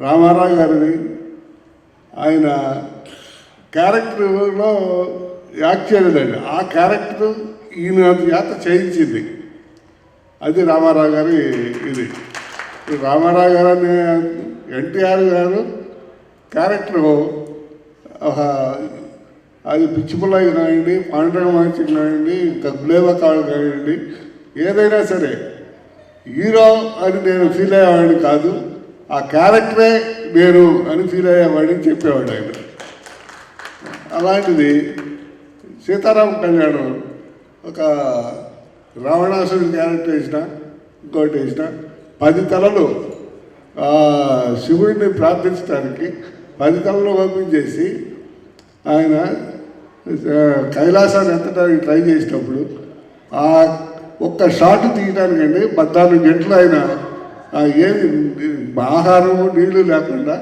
రామారావు గారిది. ఆయన క్యారెక్టర్లో యాక్ట్ చేయలేదండి ఆ క్యారెక్టర్ ఈయన చేత చేయించింది. అది రామారావు గారి ఇది. ఈ రామారావు గారు అనే ఎన్టీఆర్ గారు క్యారెక్టర్ అది పిచ్చిపుల్లయ్య కానివ్వండి పాండ్రంగ మహర్షి కానివ్వండి గులేవ కాడు కానివ్వండి ఏదైనా సరే హీరో అని నేను ఫీల్ అయ్యేవాడిని కాదు. ఆ క్యారెక్టరే నేను అని ఫీల్ అయ్యేవాడిని చెప్పేవాడు ఆయన. అలాంటిది సీతారాం కళ్యాణం ఒక రావణాసుడి క్యారెక్టర్ వేసిన ఇంకోటి వేసిన పది తలలు శివుడిని ప్రార్థించడానికి పది తలలు పంపించేసి ఆయన కైలాసాన్ని ఎత్తడానికి ట్రై చేసినప్పుడు ఆ ఒక్క షాట్ తీయడానికండి పద్నాలుగు గంటలు ఆయన ఏమి ఆహారము నీళ్ళు లేకుండా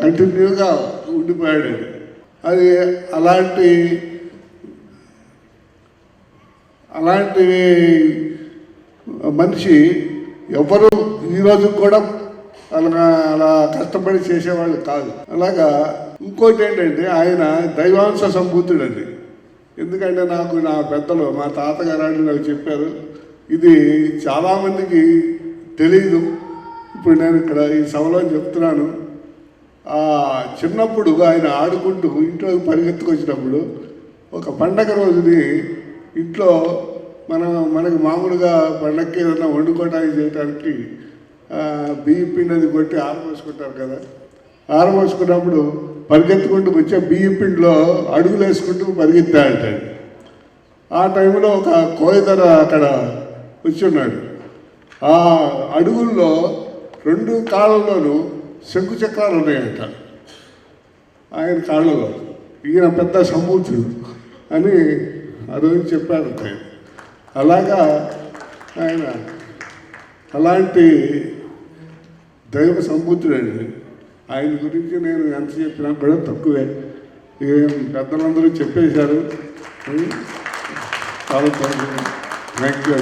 కంటిన్యూగా ఉండిపోయాడు అది అలాంటి అలాంటి మనిషి ఎవరు ఈరోజు కూడా అలా అలా కష్టపడి చేసేవాళ్ళు కాదు. అలాగా ఇంకోటి ఏంటంటే ఆయన దైవాంశ సంబూతుడండి ఎందుకంటే నాకు నా పెద్దలు మా తాతగారు అని నాకు చెప్పారు ఇది చాలామందికి తెలియదు ఇప్పుడు నేను ఇక్కడ ఈ సభలో చెప్తున్నాను. చిన్నప్పుడు ఆయన ఆడుకుంటూ ఇంట్లో పరిగెత్తుకొచ్చినప్పుడు ఒక పండగ రోజుని ఇంట్లో మనం మనకు మామూలుగా పండగకి ఏదైనా వండుకోవడానికి చేయడానికి బియ్యం పిండి అది కొట్టి ఆరబోసుకుంటారు కదా. ఆరబోసుకున్నప్పుడు పరిగెత్తుకుంటూ వచ్చే బియ్యం పిండిలో అడుగులు వేసుకుంటూ పరిగెత్తాడంటాడు. ఆ టైంలో ఒక కోయదర అక్కడ వచ్చి ఉన్నాడు. ఆ అడుగుల్లో రెండు కాళ్ళలోనూ శంకు చక్రాలు ఉన్నాయంట. ఆయన కాళ్ళలో. ఈయన పెద్ద సమూచుడు అని ఆ రోజు చెప్పారు ఆయన. అలాగా ఆయన అలాంటి దైవ సంబూతుడండి ఆయన గురించి నేను ఎంత చెప్పినా కూడా తక్కువే. ఏం పెద్దలందరూ చెప్పేశారు. చాలా థ్యాంక్ యూ